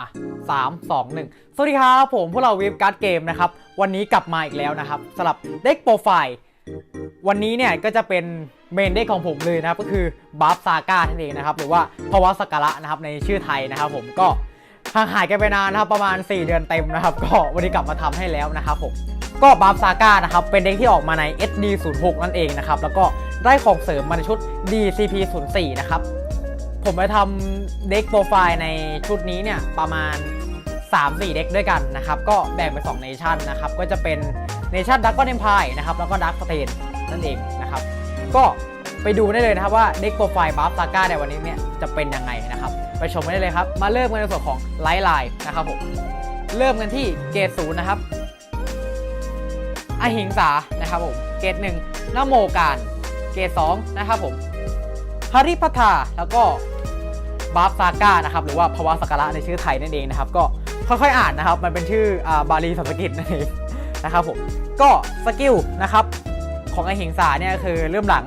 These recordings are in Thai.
อะสามสองหนึ่งสวัสดีครับผมพวกเราวิฟการ์ดเกมนะครับ วันนี้กลับมาอีกแล้วนะครับสำหรับเด็กโปรไฟล์วันนี้เนี่ยก็จะเป็นเมนเด็กของผมเลยนะครับ ก็คือบัฟซาก้านั่นเองนะครับ หรือว่าภาวะสกการะนะครับในชื่อไทยนะครับ ผมก็ห่างหายกันไปนานนะครับประมาณ 4 เดือนเต็มนะครับ ก็วันนี้กลับมาทำให้แล้วนะครับผมก็บัฟซาก้านะครับเป็นเด็กที่ออกมาใน SD06 นั่นเองนะครับแล้วก็ได้ของเสริมมาในชุด DCP04 นะครับ ผมไปทำเด็กโปรไฟล์ในชุดนี้เนี่ยประมาณ 3-4 เด็กด้วยกันนะครับ ก็แบ่งเป็น2เนชั่นนะครับ ก็จะเป็นเนชั่นดักก็เนมพายนะครับแล้วก็ดักสเตนนั่นเองนะครับ ก็ไปดูได้เลยนะครับว่าเด็กโปรไฟล์บัฟซาก้าในวันนี้เนี่ยจะเป็นยังไงนะครับ ไปชมกันได้เลยครับ มาเริ่มกันในส่วนของไลท์ไลน์นะครับผมเริ่มกันที่เกรดศูนย์นะครับอหิงสานะครับผมเกรดหนึ่งนโมการเกรดสองนะครับผม ฮาริพัทาแล้วก็บาฟซาก้านะครับหรือว่าภาวะสักระในชื่อไทยนั่นเองนะครับก็ค่อยๆอ่านนะครับมันเป็นชื่ออบาลีสันสกฤตนั่นเองนะครับผมก็สกิลนะครับของไอหิงสาเนี่ยคือเริ่มหลัง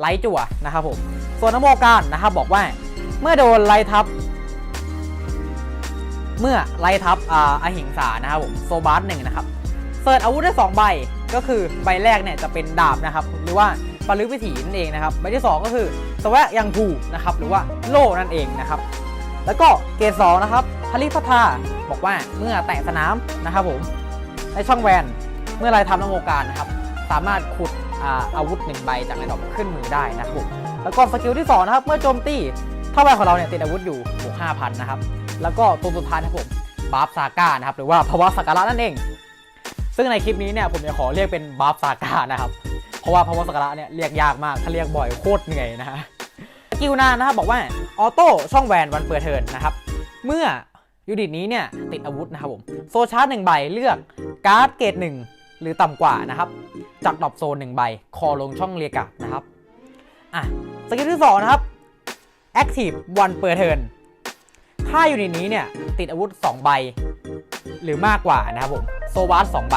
ไลจั่วนะครับผมส่วนนโมการนะครับบอกว่าเมื่อโดนไลทับ เมื่อไลทับอ่าอหิงสานะครับผมโซบาร์หนึ่งนะครับเสิร์ชอาวุธได้2ใบก็คือใบแรกเนี่ยจะเป็นดาบนะครับหรือว่า ปลึกวิถีนั่นเองนะครับใบที่ 2 ก็คือสวะยังผูนะครับหรือว่าโล่นั่นเองนะครับแล้วก็เกรดสองนะครับฮาริพัทาบอกว่าเมื่อแตะสนามนะครับผมในช่องแวนเมื่อไรทำนโมการนะครับสามารถขุดอาอาวุธหนึ่งใบจากในดอกขึ้นมือได้นะครับผมแล้วก็สกิลที่สองนะครับ เมื่อโจมตีถ้าแวของเราเนี่ยติดอาวุธอยู่บวก5,000นะครับแล้วก็ตัวสุดท้ายนะครับผมบาฟซาก้านะครับหรือว่าภาวะสักการะนั่นเอง ซึ่งในคลิปนี้เนี่ยผมจะขอเรียกเป็นบาฟซาก้านะครับ เพราะว่าภาวะสักการะเนี่ยเรียกยากมากถ้าเรียกบ่อยโคตรเหนื่อยนะฮะกิลนานะครับบอกว่าออโต้ช่องแวนวันเปิดเทิร์นนะครับ เมื่อยูนิตนี้เนี่ยติดอาวุธนะครับผมโซชาร์จหนึ่งใบเลือกการ์ดเกรดหนึ่งหรือต่ำกว่านะครับจากดรอปโซนหนึ่งใบคอลงช่องเรียกะนะครับอะสกิลที่สองนะครับ Active วันเปิดเทิร์นถ้ายูนิตนี้เนี่ยติดอาวุธ 2 ใบ หรือมากกว่านะครับผมโซวาส2ใบ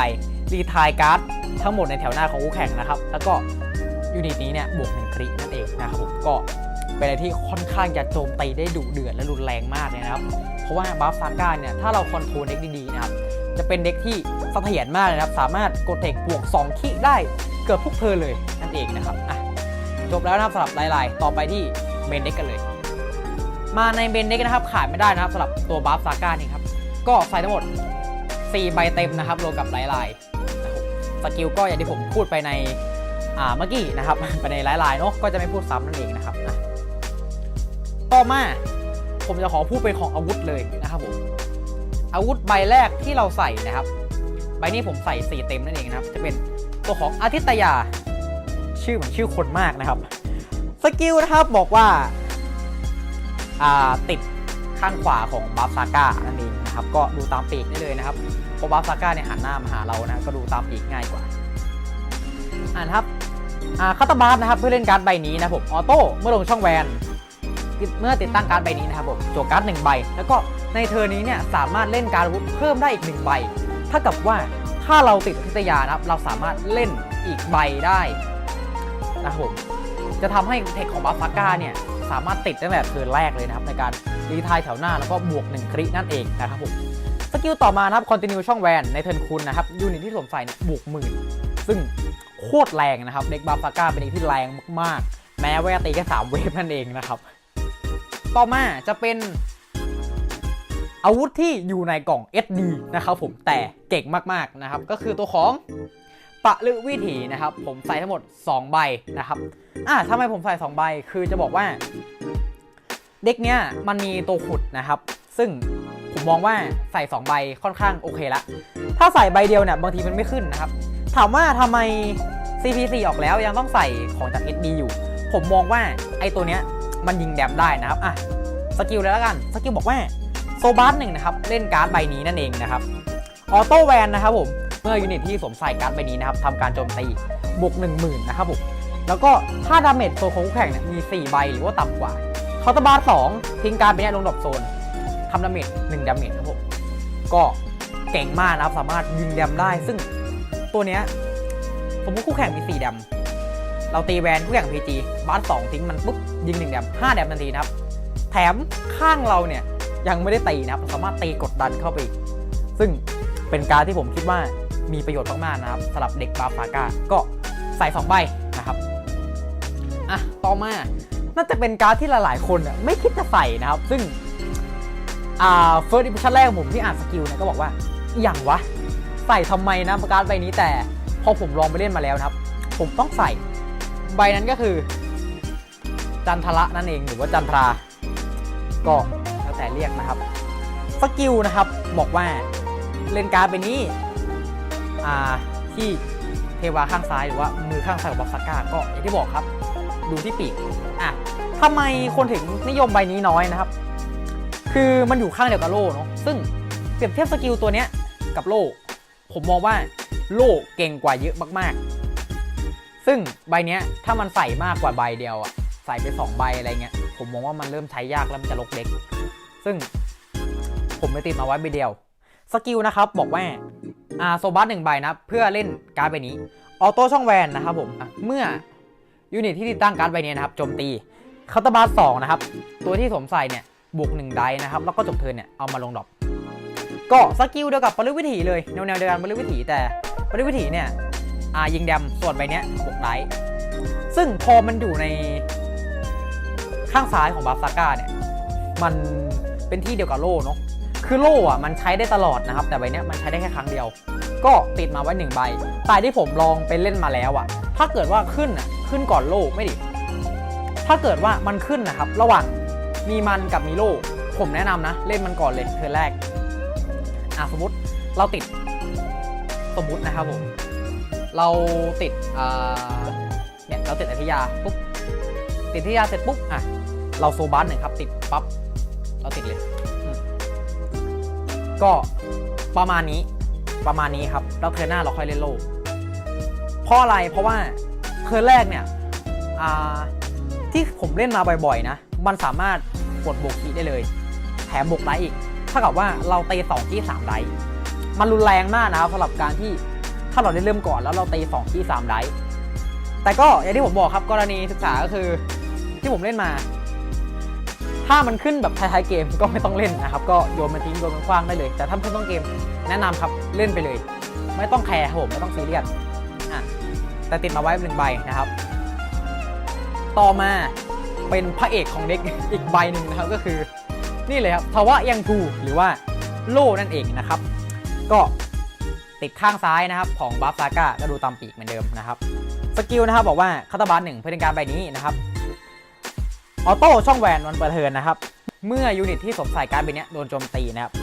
รีทายการ์ดทั้งหมดในแถวหน้าของคู่แข่งนะครับ แล้วก็ยูนิตนี้เนี่ยบวกหนึ่งครินั่นเองนะครับผมก็เป็นอะไรที่ค่อนข้างจะโจมตีได้ดุเดือดและรุนแรงมากเลยนะครับ เพราะว่าบัฟซาก้าเนี่ยถ้าเราคอนโทรลเด็กดีๆนะครับจะเป็นเด็กที่เสถียรมากเลยนะครับ สามารถกดเทคบวก2คิได้เกือบทุกเทิร์นเลยนั่นเองนะครับอะจบแล้วนะครับสำหรับลน์ไลน์ต่อไปที่เมนเด็กกันเลย มาในเมนเด็กนะครับขาดไม่ได้นะครับสำหรับตัวบัฟซาก้านี่ครับก็ใส่ทั้งหมด 4 ใบเต็มนะครับรวมกับลน์ไลน์นะครับส กิลก็อย่างที่ผมพูดไปในเมื่อกี้นะครับไปในไลน์ไลน์เนาะก็จะไม่พูดซ้ำนั่นเองนะครับอะต่อมาผมจะขอพูดเป็นของอาวุธเลยนะครับผมอาวุธใบแรกที่เราใส่นะครับ ใบนี้ผมใส่ 4 เต็มนั่นเองนะครับ จะเป็นตัวของอาทิตยา ชื่อเหมือนชื่อคนมากนะครับสกิลนะครับบอกว่าอ่าติดข้างขวาของบัฟซาก้านั่นเองนะครับ ก็ดูตามปีกได้เลยนะครับ เพราะบัฟซาก้าเนี่ยหันหน้ามาหาเรานะก็ดูตามปีกง่ายกว่าอ่านะครับอ่าคัตาบัฟนะครับเพื่อเล่นการ์ดใบนี้นะผมออโต้เมื่อลงช่องแวนเมื่อติดตั้งการ์ดใบนี้นะครับผมโจการ์ดหนึ่งใบ แล้วก็ในเทอร์นี้เนี่ยสามารถเล่นการ์ดวุธเพิ่มได้อีกหนึ่งใบถ้ากับว่าถ้าเราติดทิตยานะครับ เราสามารถเล่นอีกใบได้นะครับผมจะทำให้เทคของบัฟฟาก้าเนี่ยสามารถติดตั้งแต่เทิร์นแรกเลยนะครับ ในการรีทายแถวหน้าแล้วก็บวก1ครินั่นเองนะครับผม สกิลต่อมานะครับคอนติเนียช่องแวนในเทิร์นคุณนะครับยูนิตที่สวมใส่เนี่ยบวกหมื่นซึ่งโคตรแรงนะครับเด็กบัฟฟาก้าเป็นเด็กที่แรงมากๆ แม้ว่าจะตีแค่สามเวฟนั่นเองนะครับ ต่อมาจะเป็นอาวุธที่อยู่ในกล่อง SD นะครับผมแต่เก่งมากๆนะครับ ก็คือตัวของปะลึวิถีนะครับ ผมใส่ทั้งหมด 2 ใบนะครับอะทำไมผมใส่ 2 ใบคือจะบอกว่า เด็กเนี้ยมันมีตัวขุดนะครับ ซึ่ง ผมมองว่าใส่ 2 ใบค่อนข้างโอเคละ ถ้าใส่ใบเดียวเนี่ยบางทีมันไม่ขึ้นนะครับ ถามว่าทำไม CP4 ออกแล้วยังต้องใส่ของจาก SD อยู่ ผมมองว่าไอ้ตัวเนี้ยมันยิงแดมได้นะครับอะสกิลเลยแล้วกันสกิลบอกว่าโซบาร์หนึ่งนะครับเล่นการ์ดใบนี้นั่นเองนะครับออโต้แวนนะครับผมเมื่อยูนิตที่สวมใส่การ์ดใบนี้นะครับทำการโจมตีบวก1 0,000นะครับผมแล้วก็ถ้าดาเมจโซนของคู่แข่งเนี่ยมี 4 ใบหรือว่าต่ำกว่าเคาน์เตอร์บาร์2ทิ้งการ์ดไปเนี่ยลงดรอปโซน ทำดาเมจ1ดาเมจครับผมก็เก่งมากนะครับสามารถยิงแดมได้ ซึ่งตัวเนี้ยสมมติคู่แข่งมี4แดมเราตีแวนคู่แข่ง PG บาร์สองทิ้งมันปุ๊บยิง1แดม5แดมทันทีนะครับ แถมข้างเราเนี่ยยังไม่ได้ตีนะครับสามารถตีกดดันเข้าไปอีกซึ่งเป็นการที่ผมคิดว่ามีประโยชน์มากๆนะครับสำหรับเด็กบาฟาก้าก็ใส่2ใบนะครับอะต่อมาน่าจะเป็นการดที่หลายๆ คนไม่คิดจะใส่นะครับ ซึ่ง อ่าเฟิร์สอิมพรสชั่นแรกของผมที่อ่านสกิลเนี่ยก็บอกว่าอย่างวะ ใส่ทำไมนะประการใบนี้แต่พอผมลองไปเล่นมาแล้วนะครับ ผมต้องใส่ใบนั้นก็คือ จันทระนั่นเองหรือว่าจันทรา ก็แล้วแต่เรียกนะครับสกิลนะครับบอกว่าเล่นการ์ดใบนี้อ่าที่เทวาข้างซ้ายหรือว่ามือข้างซ้ายของบัฟซาก้าก็อย่างที่บอกครับ ดูที่ปีกอะทำไมคนถึงนิยมใบนี้น้อยนะครับ คือมันอยู่ข้างเดียวกับโล่เนาะซึ่งเปรียบเทียบสกิลตัวเนี้ยกับโล่ผมมองว่าโล่เก่งกว่าเยอะมากๆ ซึ่งใบเนี้ยถ้ามันใส่มากกว่าใบเดียวอะใส่ไปสองใบอะไรเงี้ยผมมองว่ามันเริ่มใช้ยากแล้วมันจะลกเด็ก ซึ่งผมไม่ติดมาไว้ใบเดียวสกิลนะครับบอกว่าอาโซบัสหนึ่งใบนะ เพื่อเล่นการ์ดใบนี้ออโต้ช่องแวนนะครับผมเมื่อยูนิตที่ติดตั้งการ์ดใบนี้นะครับโจมตีคาตาบาสสองนะครับ ตัวที่สมใส่เนี่ย บวกหนึ่งไดนะครับ แล้วก็จบเทินเนี่ยเอามาลงดรอปก็สกิลเดียวกับปริวิถีเลยแนวแนวเดียวกันปริวิถีแต่ปริวิถีเนี่ยอ่ายิงแดมส่วนใบเนี้ยบวกไดซึ่งพอมันอยู่ในข้างซ้ายของบาฟซาก้าเนี่ยมันเป็นที่เดียวกับโล่เนาะคือโล่อะมันใช้ได้ตลอดนะครับ แต่ใบเนี้ยมันใช้ได้แค่ครั้งเดียว ก็ติดมาไว้หนึ่งใบแต่ที่ผมลองไปเล่นมาแล้วอะถ้าเกิดว่าขึ้นอะขึ้นก่อนโล่ไม่ดิถ้าเกิดว่ามันขึ้นนะครับ ระหว่าง มีมันกับมีโลผมแนะนำนะ เล่นมันก่อนเลยเทิร์นแรก อะสมมติเราติด สมมตินะครับผม เราติดอ่าเนี่ยเราติดอธิยาปุ๊บติดอธิยาเสร็จปุ๊บอะเราโซบัสหนึ่งครับ ติดปั๊บเราติดเลย ก็ประมาณนี้ประมาณนี้ครับเราเทิร์หน้าเราค่อยเล่นโลกเพราะอะไรเพราะว่าเทิร์แรกเนี่ยอ่าที่ผมเล่นมาบ่อยๆนะ มันสามารถ กดโบกีได้เลย แถมบวกไลท์อีกถ้ากับว่าเราเตีสองที่สามไดส์มันรุนแรงมากนะครับสำหรับการที่ถ้าเราได้เริ่มก่อนแล้วเราเตีสองที่สามไดส์แต่ก็อย่างที่ผมบอกครับกรณีศึกษาก็คือที่ผมเล่นมา ถ้ามันขึ้นแบบท้ายๆเกมก็ไม่ต้องเล่นนะครับ ก็โยนมันทิ้งโยนมันคว้างได้เลย แต่ถ้าขึ้นต้นเกมแนะนำครับเล่นไปเลย ไม่ต้องแคร์ครับผมไม่ต้องซีเรียสอะแต่ติดมาไว้หนึ่งใบนะครับ ต่อมา เป็นพระเอกของเด็กอีกใบหนึ่งนะครับก็คือนี่เลยครับทวะยังทูหรือว่าโล่นั่นเองนะครับ ก็ติดข้างซ้ายนะครับของบัฟซาก้าก็ดูตามปีกเหมือนเดิมนะครับสกิลนะครับบอกว่าคาตาบัสหนึ่งเพื่อเป็นการใบนี้นะครับออโต้ช่องแวนวันเปิดเทินนะครับ เมื่อยูนิตที่สวมใส่การดใบนี้โดนโจมตีนะครับ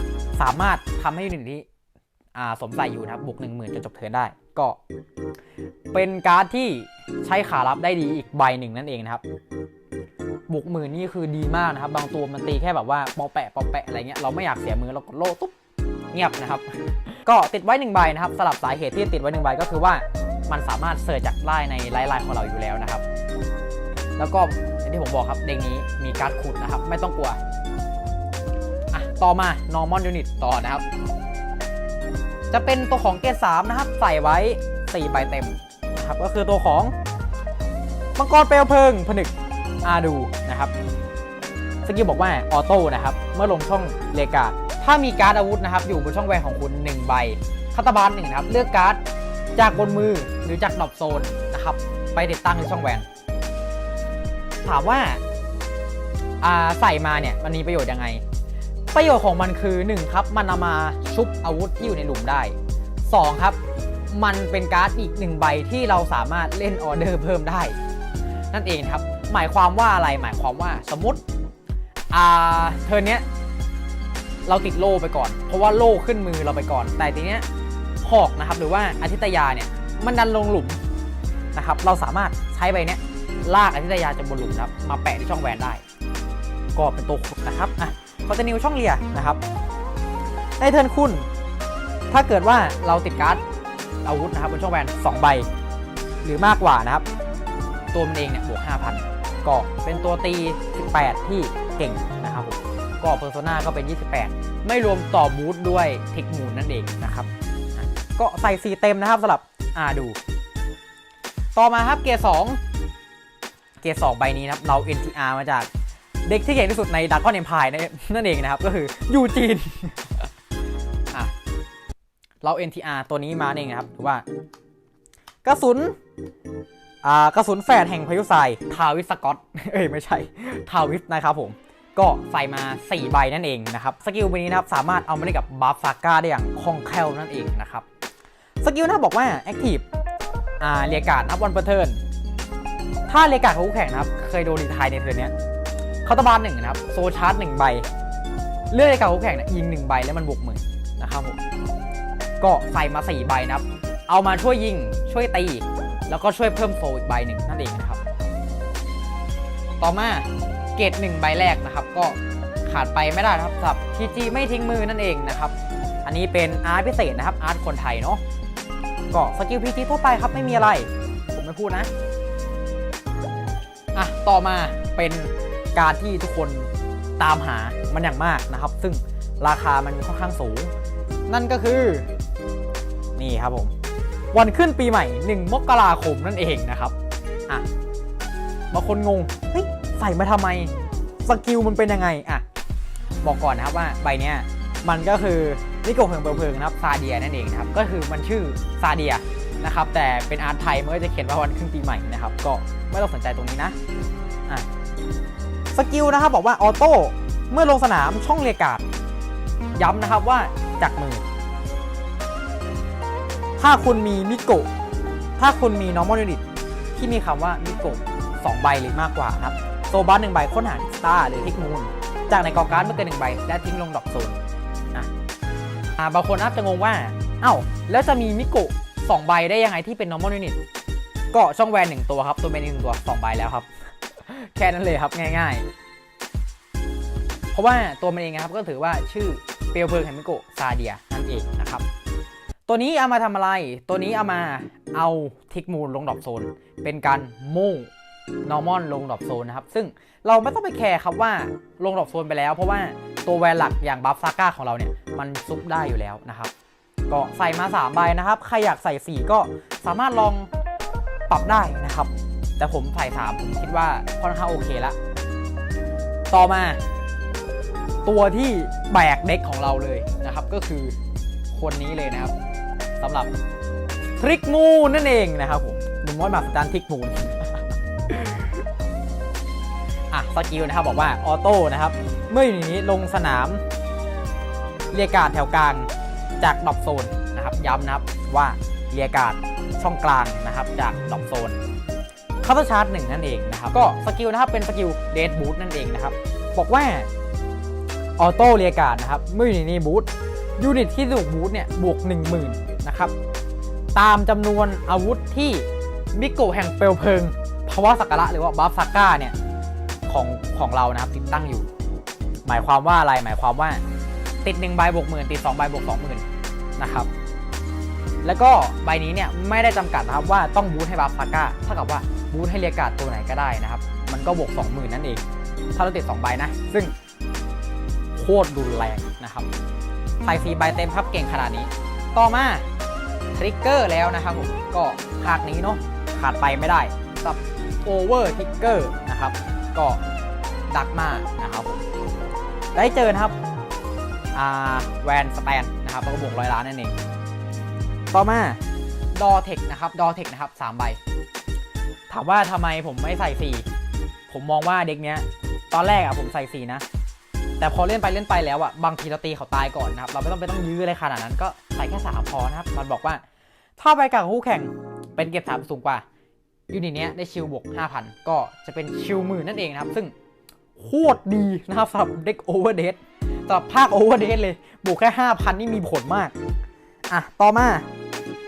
สามารถทำให้ยูนิตที่อ่าสวมใส่อยู่นะครับบวกหนึ่งหมื่นจนจบเทินได้ ก็ เป็นการ์ดที่ใช้ขารับได้ดีอีกใบหนึ่งนั่นเองนะครับ บุกมือนี่คือดีมากนะครับ บางตัวมันตีแค่แบบว่าปอแปะปอแปะอะไรเงี้ยเราไม่อยากเสียมือเรากดโล่ตุ๊บเงียบนะครับ ก็ติดไว้หนึ่งใบนะครับสลับสาเหตุที่ติดไว้หนึ่งใบก็คือว่ามันสามารถเสิร์ชจากไล่ในไลน์ไลน์ของเราอยู่แล้วนะครับ แล้วก็อย่างที่ผมบอกครับเด็กนี้มีการ์ดขุดนะครับ ไม่ต้องกลัวอะต่อมา normal unit ต่อนะครับ จะเป็นตัวของเกรดสามนะครับ ใส่ไว้4ใบเต็มนะครับก็คือตัวของมังกรเปลวเพลิงผนึก อาดูนะครับสกิลบอกว่าออโต้นะครับเมื่อลงช่องเลกาดถ้ามีการ์ดอาวุธนะครับ อยู่บนช่องแวนของคุณ 1 ใบคาตาบานหนึ่งนะครับ เลือกการ์ดจากบนมือหรือจากดรอปโซนนะครับ ไปติดตั้งในช่องแวน ถามว่าาใส่มาเนี่ยมันมีประโยชน์ยังไง ประโยชน์ของมันคือ 1 ครับ มันเอามาชุบอาวุธที่อยู่ในหลุมได้ 2 ครับ มันเป็นการ์ดอีกหนึ่งใบที่เราสามารถเล่นออเดอร์เพิ่มได้ นั่นเองครับ หมายความว่าอะไรหมายความว่าสมมติอ่าเทอร์นเนี้ยเราติดโล่ไปก่อน เพราะว่าโล่ขึ้นมือเราไปก่อน แต่ทีเนี้ยหอกนะครับหรือว่าอาทิตยาเนี่ยมันดันลงหลุมนะครับเราสามารถใช้ใบเนี้ยลากอาทิตยาจากบนหลุมครับมาแปะที่ช่องแวนได้ ก็เป็นตัวขุดนะครับอะคอนติเนียช่องเลียนะครับในเทิร์นคุณ ถ้าเกิดว่าเราติดการ์ดอาวุธนะครับบนช่องแวน2ใบ หรือมากกว่านะครับ ตัวมันเองเนี่ยบวก5,000 ก็เป็นตัวตี 18 ที่เก่งนะครับผมก็เพอร์โซนาก็เป็น 28 ไม่รวมต่อบูทด้วยเทคมูลนั่นเองนะครับก็ใส่สีเต็มนะครับสำหรับอาดู ต่อมาครับเกียร์ 2 เกียร์ 2 ใบนี้นะครับ เรา NTR มาจากเด็กที่เก่งที่สุดในดักก้อนเอ็มพายนั่นเองนะครับ ก็คือยูจีนเรา NTR ตัวนี้มาเองนะครับถือว่ากระสุน กระสุนแฝดแห่งพายุทรายทาวิสสกอต เอ้ยไม่ใช่ ทาวิสนะครับผมก็ใส่มา 4 ใบนั่นเองนะครับ สกิลใบนี้นะครับ สามารถเอามาเล่นกับบัฟซาก้าได้อย่างคล่องแคล่วนั่นเองนะครับ สกิลนะบอกว่า Active อ่าเรียกการ์ดนับวันเปอร์เทิร์นถ้าเรียกการ์ดของคู่แข่งนะครับ เคยโดนรีไทายในเทิร์นเนี้ยเขาตะบานหนึ่งนะครับ โซชาร์จหนึ่งใบ เลือกเรียกการ์ดของคู่แข่งเนี่ยยิงหนึ่งใบแล้วมันบวกหมื่นนะครับผมก็ใส่มา 4 ใบนะครับ เอามาช่วยยิงช่วยตี แล้วก็ช่วยเพิ่มโซอีกใบหนึ่งนั่นเองนะครับ ต่อมาเกรดหนึ่งใบแรกนะครับ ก็ขาดไปไม่ได้นะครับสำหรับทีจีไม่ทิ้งมือนั่นเองนะครับ อันนี้เป็นอาร์ตพิเศษนะครับอาร์ตคนไทยเนาะก็สกิลพีจีทั่วไปครับไม่มีอะไร ผมไม่พูดนะอะต่อมาเป็นการที่ทุกคนตามหามันอย่างมากนะครับ ซึ่งราคามันค่อนข้างสูง นั่นก็คือ นี่ครับผม วันขึ้นปีใหม่ 1 มกราคมนั่นเองนะครับอะบางคนงงเฮ้ยใส่มาทำไมสกิลมันเป็นยังไงอะบอกก่อนนะครับว่าใบเนี้ยมันก็คือนิโกเพิงเพิงนะครับซาเดียนั่นเองนะครับก็คือมันชื่อซาเดียนะครับแต่เป็นอาร์ตไทยมันก็จะเขียนว่าวันขึ้นปีใหม่นะครับก็ไม่ต้องสนใจตรงนี้นะอะสกิลนะครับบอกว่าออโต้เมื่อลงสนามช่องเรียกการ์ดย้ำนะครับว่าจากมือ ถ้าคุณมีมิโกะถ้าคุณมี normal unit ที่มีคำว่ามิโกะ2ใบหรือมากกว่าครับโซบัสหนึ่งใบค้นหาทิกสตาหรือทิกมูลจากในกองการ์ดไม่เกินหนึ่งใบและทิ้งลงดอกโซนนะอ่าบางคนอาจจะงงว่า เอ้า แล้วจะมีมิโกะ2ใบได้ยังไงที่เป็น normal unit ก็ช่องแวนหนึ่งตัวครับ ตัวเมนหนึ่งตัว2ใบแล้วครับ แค่นั้นเลยครับง่ายๆ เพราะว่าตัวมันเองครับก็ถือว่าชื่อเปลวเพลิงแห่งมิโกะซาเดียนั่นเองนะครับ ตัวนี้เอามาทำอะไร ตัวนี้เอามาเอาทิกมูลลงดรอปโซน เป็นการโม่นอร์มอนลงดรอปโซนนะครับ ซึ่งเราไม่ต้องไปแคร์ครับว่าลงดรอปโซนไปแล้ว เพราะว่าตัวแวนหลักอย่างบัฟซาก้าของเราเนี่ย มันซุปได้อยู่แล้วนะครับ ก็ใส่มา3ใบนะครับ ใครอยากใส่ 4 ก็สามารถลองปรับได้นะครับ แต่ผมใส่3ผมคิดว่าค่อนข้างโอเคละต่อมา ตัวที่แบกเด็กของเราเลยนะครับ ก็คือคนนี้เลยนะครับ สำหรับทริกมูนนั่นเองนะครับผมหนุ่มน้อยมากจานทริกมูนอะสกิลนะครับบอกว่าออโต้นะครับ เมื่ออยู่ในนี้ลงสนามเรียการดแถวกลางจากดรอปโซนนะครับย้ำนะครับว่าเรียการดช่องกลางนะครับจากดรอปโซนคาร์ชาร์จหนึ่งนั่นเองนะครับก็สกิลนะครับเป็นสกิลเดดบูทนั่นเองนะครับบอกว่าออโต้เรียการดนะครับเมื่ออยู่ในนี้บูทยูนิตที่ถูกบูทเนี่ยบวก 10,000 นะครับ ตามจำนวนอาวุธที่มิโกแห่งเปลวเพลิงภาวะสัการะหรือว่าบัฟซาก้าเนี่ยของของเรานะครับติดตั้งอยู่ หมายความว่าอะไรหมายความว่าติด1ใบบวกหมื่นติด2ใบบวก20,000นะครับแล้วก็ใบนี้เนี่ยไม่ได้จำกัดนะครับว่าต้องบูทให้บัฟซาก้าเท่ากับว่าบูทให้เรียการ์ดตัวไหนก็ได้นะครับ มันก็บวก 20,000 นั่นเอง ถ้าเราติด 2 ใบนะ ซึ่งโคตรรุนแรงนะครับใส่4ใบเต็มครับเก่งขนาดนี้ ต่อมา ทริกเกอร์แล้วนะครับผมก็ภาคนี้เนาะขาดไปไม่ได้กับโอเวอร์ทริกเกอร์นะครับ ก็ดักมากนะครับผมได้เจอนะครับอ่าแวนสแตนนะครับแล้วก็บวกร้อยล้านนั่นเอง ต่อมาดอเทคนะครับดอเทคนะครับสามใบ ถามว่าทำไมผมไม่ใส่ 4 ผมมองว่าเด็กเนี้ย ตอนแรกอะผมใส่ 4 นะ แต่พอเล่นไปเล่นไปแล้วอะบางทีเราตีเขาตายก่อนนะครับเราไม่ต้องไปต้องยื้ออะไรขนาดนั้นก็ใส่แค่3พอนะครับมันบอกว่าถ้าไปกับคู่แข่งเป็นเก็บสามสูงกว่ายูนิตเนี้ยได้ชิลบวก5,000 ก็จะเป็นชิลหมื่นนั่นเองนะครับ ซึ่งโคตรดีนะครับสำหรับเด็กโอเวอร์เดสสำหรับภาคโอเวอร์เดสเลยบวกแค่ 5,000 นี่มีผลมาก อะ ต่อมา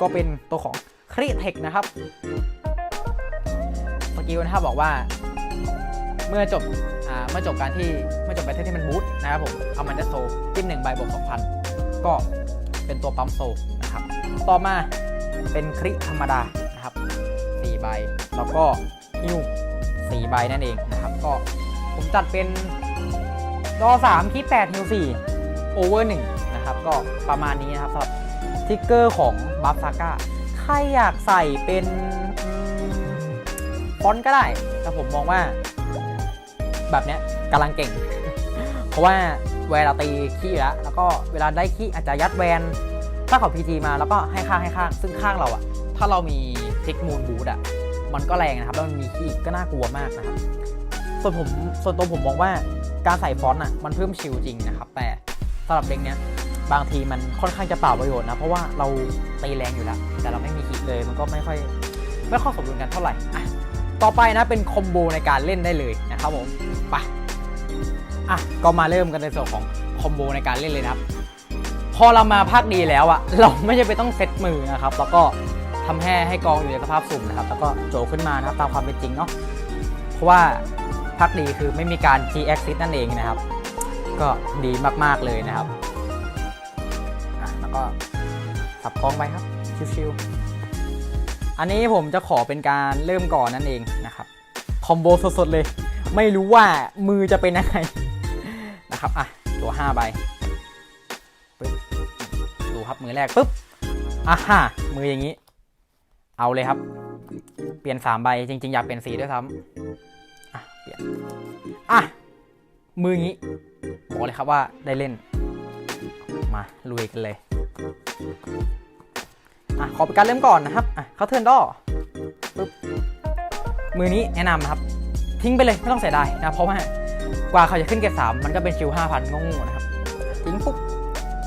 ก็เป็นตัวของคริเทคนะครับสกิลนะครับบอกว่า เมื่อจบ เมื่อจบการที่เมื่อจบแบทเทิลที่มันบูทนะครับผมเอามันจะโซจิ้มหนึ่งใบบวกสองพันก็เป็นตัวปั๊มโซนะครับ ต่อมาเป็นคริธรรมดานะครับสี่ใบ แล้วก็ฮิวสี่ใบนั่นเองนะครับ ก็ผมจัดเป็นรอสามคิดแปดฮิวสี่โอเวอร์หนึ่งนะครับ ก็ประมาณนี้นะครับสำหรับสติ๊กเกอร์ของบัฟซาก้าใครอยากใส่เป็นฟอนต์ก็ได้ แต่ผมมองว่า แบบเนี้ยกำลังเก่ง เพราะว่าเวลาตีขี้อยู่แล้วแล้วก็เวลาได้ขี้อาจจะยัดแวนถ้าเขาพีจีมาแล้วก็ให้ข้างให้ข้าง ซึ่งข้างเราอะถ้าเรามีเทคมูลบูทอะมันก็แรงนะครับแล้วมันมีขี้ก็น่ากลัวมากนะครับ ส่วนผมส่วนตัวผมมองว่าการใส่ฟอนต์อะมันเพิ่มชิลจริงนะครับ แต่สำหรับเด็กเนี้ยบางทีมันค่อนข้างจะเปล่าประโยชน์นะ เพราะว่าเราตีแรงอยู่แล้ว แต่เราไม่มีคิดเลยมันก็ไม่ค่อย ไม่ค่อยสมดุลกันเท่าไหร่ ต่อไปนะเป็นคอมโบในการเล่นได้เลยนะครับผมไปอะก็มาเริ่มกันในส่วนของคอมโบในการเล่นเลยนะครับ พอเรามาภาคดีแล้วอะเราไม่จำเป็นต้องเซตมือนะครับ แล้วก็ทำให้ให้กองอยู่ในสภาพสุ่มนะครับ แล้วก็โจขึ้นมานะครับตามความเป็นจริงเนาะเพราะว่าภาคดีคือไม่มีการ G exit นั่นเองนะครับ ก็ดีมากๆเลยนะครับแล้วก็สับกองไปครับชิวๆ อันนี้ผมจะขอเป็นการเริ่มก่อนนั่นเองนะครับคอมโบสดๆเลย ไม่รู้ว่ามือจะเป็นยังไงนะครับอะตัว5ใบปึ๊บดูครับมือแรกปุ๊บอะฮะมืออย่างนี้ เอาเลยครับ เปลี่ยน3ใบจริง ๆ อยากเปลี่ยนสีด้วยซ้ำอะเปลี่ยนอะมืออย่างนี้บอกเลยครับว่าได้เล่นมาลุยกันเลย อะขอเป็นการเริ่มก่อนนะครับอะเขาเทิร์นดอปุ๊บมือนี้แนะนำนะครับ ทิ้งไปเลยไม่ต้องเสียดายนะเพราะว่ากว่าเขาจะขึ้นเกรดสามมันก็เป็นคิวห้าพันงงๆนะครับทิ้งปุ๊บ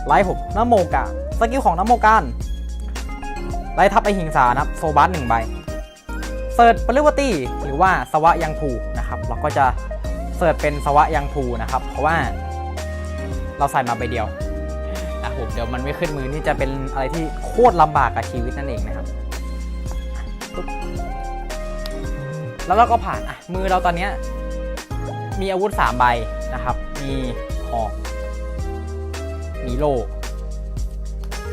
ไล่ผมน้ำโมกาสกิลของน้ำโมการไล่ทับไอหิงสานะครับโซบัสหนึ่งใบเสิร์ชปริวตีหรือว่าสวะยังผูนะครับเราก็จะเสิร์ชเป็นสวะยังผูนะครับ เพราะว่าเราใส่มาใบเดียว เดี๋ยวมันไม่ขึ้นมือนี่จะเป็นอะไรที่โคตรลำบากกับชีวิตนั่นเองนะครับ แล้วเราก็ผ่านอะมือเราตอนนี้มีอาวุธ 3 ใบนะครับ มีหอก มีโล่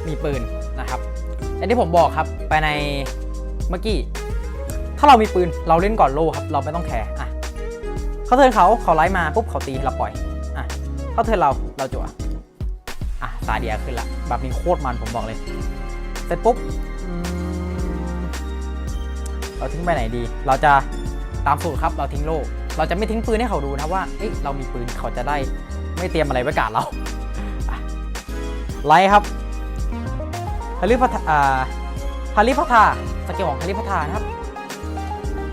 มีปืนนะครับอย่างที่ผมบอกครับไปในเมื่อกี้ ถ้าเรามีปืนเราเล่นก่อนโล่ครับ เราไม่ต้องแคร์อะเขาเทินเขาเขาไล่มาปุ๊บเขาตีเราปล่อยอะเขาเทินเราเราจั่ว อะสาเดียขึ้นละแบบนี้โคตรมันผมบอกเลย เสร็จปุ๊บเราทิ้งไปไหนดี เราจะตามสูตรครับเราทิ้งโล่เราจะไม่ทิ้งปืนให้เขาดูนะว่าเอ้ยเรามีปืนเขาจะได้ไม่เตรียมอะไรไว้กาดเราไลท์ครับฮาริพัทอ่าฮาริพัทาสกิลของฮาริพัทานะครับ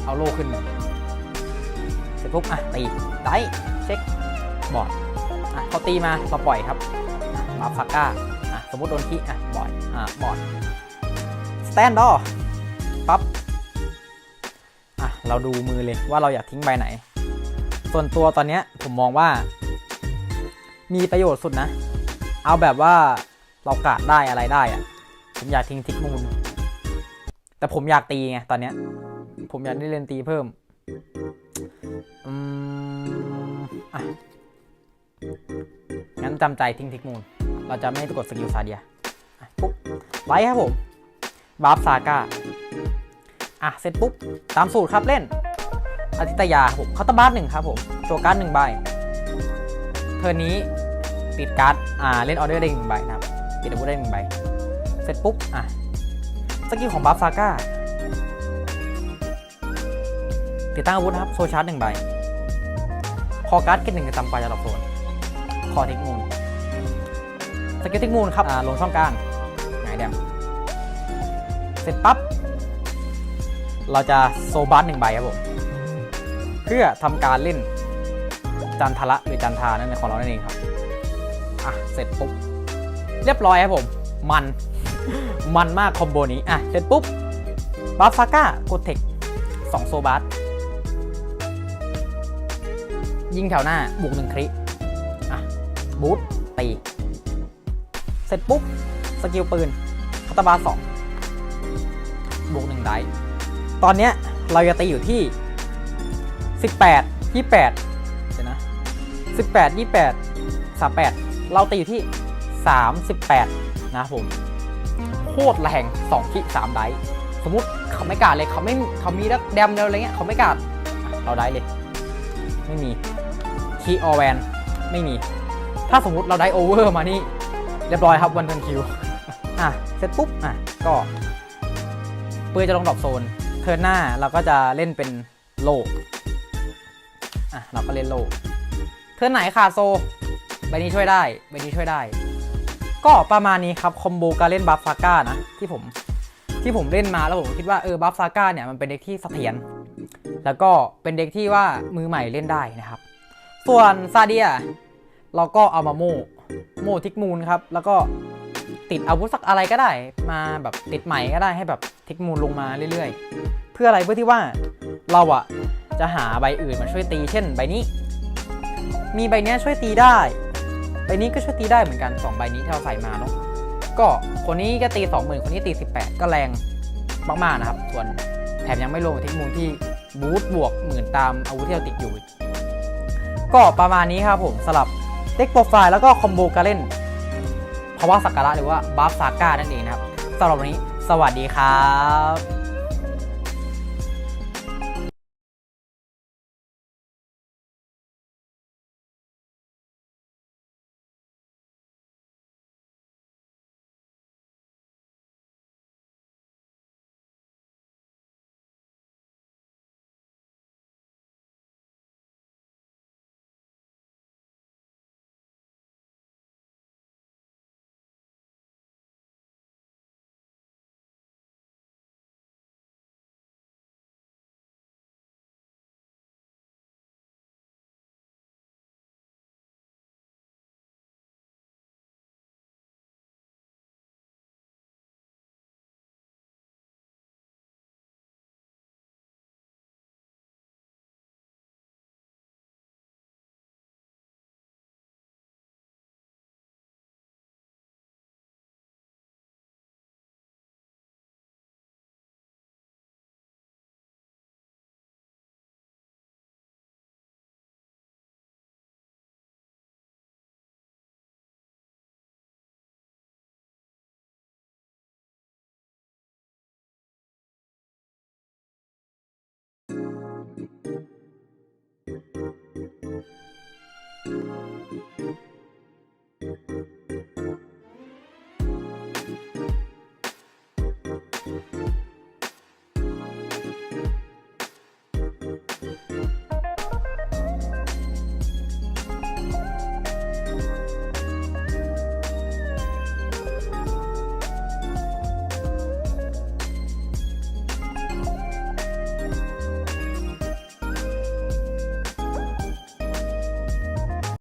เอาโลขึ้น เสร็จปุ๊บอะตีได้เช็คบอร์ดอะเขาตีมาเราปล่อยครับ มาฟาก้าสมมติโดนคิอะบอดอะบอร์ดสแตนดอร์ปั๊บอะเราดูมือเลยว่าเราอยากทิ้งใบไหน ส่วนตัวตอนเนี้ยผมมองว่า มีประโยชน์สุดนะ เอาแบบว่าเรากาดได้อะไรได้อะผมอยากทิ้งทิกมูล แต่ผมอยากตีไงตอนเนี้ย ผมอยากได้เล่นตีเพิ่มอืมอะ งั้นจำใจทิ้งทิกมูล เราจะไม่กดสกิลซาเดียปุ๊บไลท์ครับผมบาร์ฟซาก้าอะเสร็จปุ๊บ ตามสูตรครับเล่นอาทิตยาผมคาตาบาร์หนึ่งครับผมโจการ์ดหนึ่งใบเทอร์นี้ติดการ์ดอ่าเล่นออเดอร์ได้หนึ่งใบนะครับติดอาวุธได้หนึ่งใบเสร็จปุ๊บอะสกิลของบัฟซาก้าติดตั้งอาวุธนะครับโซชาร์จหนึ่งใบคอการ์ดเกตหนึ่งจะจำกว่าจะหลบโซน คอเทคมูลสกิลเทคมูลครับอ่าลงช่องกลางหงายแดมเสร็จปั๊บ เราจะโซบัสหนึ่งใบครับผม เพื่อทำการเล่นจันทระหรือจันทานั่นเป็นของเรานั่นเองครับ อะ เสร็จปุ๊บ เรียบร้อยครับผม มัน มันมากคอมโบนี้ อะ เสร็จปุ๊บบาฟาก้าโกเทคสองโซบัสยิงแถวหน้าบวกหนึ่งคริอะ บูทตี เสร็จปุ๊บ สกิลปืนคาตาบาสองบวกหนึ่งไดส์ตอนเนี้ยเราจะตีอยู่ที่ 18 28เดี๋ยวนะ18 28 38 เราตีอยู่ที่ 38 นะผม โคตรแรง2คิ3ไดส์สมมุติเขาไม่กล้าเลยเขาไม่เขามีดักแดมเดียวอะไรเงี้ยเขาไม่กล้าเราได้เลย ไม่มีคีออแวนไม่มี ถ้าสมมติเราได้โอเวอร์มานี่ เรียบร้อยครับวันทันคิว อะ เสร็จปุ๊บ อะ ก็เปืนจะลงดรอปโซน เทิร์นหน้าเราก็จะเล่นเป็นโลอะ เราก็เล่นโลเทิร์นไหนขาดโซใบนี้ช่วยได้ใบนี้ช่วยได้ ก็ประมาณนี้ครับคอมโบการเล่นบัฟซาก้านะ ที่ผมที่ผมเล่นมาแล้วผมคิดว่าเออบัฟซาก้าเนี่ยมันเป็นเด็กที่เสถียรแล้วก็เป็นเด็กที่ว่ามือใหม่เล่นได้นะครับ ส่วนซาเดีย เราก็เอามาโม่โม่ทิกมูลครับ แล้วก็ติดอาวุธสักอะไรก็ได้ มาแบบติดใหม่ก็ได้ให้แบบทิกมูลลงมาเรื่อยๆ เพื่ออะไรเพื่อที่ว่าเราอะจะหาใบอื่นมาช่วยตี เช่น ใบนี้ มีใบเนี้ยช่วยตีได้ ใบนี้ก็ช่วยตีได้เหมือนกัน 2 ใบนี้ที่เราใส่มาเนาะก็คนนี้ก็ตี 20,000 คนนี้ตี 18 ก็แรงมากๆนะครับ ส่วนแถมยังไม่รวมกับเทคมูลที่บูทบวกหมื่นตามอาวุธที่เราติดอยู่ ก็ประมาณนี้ครับผมสำหรับ เด็กโปรไฟล์แล้วก็คอมโบการเล่นภาวะสักการะหรือว่าบัฟซาก้านั่นเองนะครับสำหรับวันนี้ สวัสดีครับ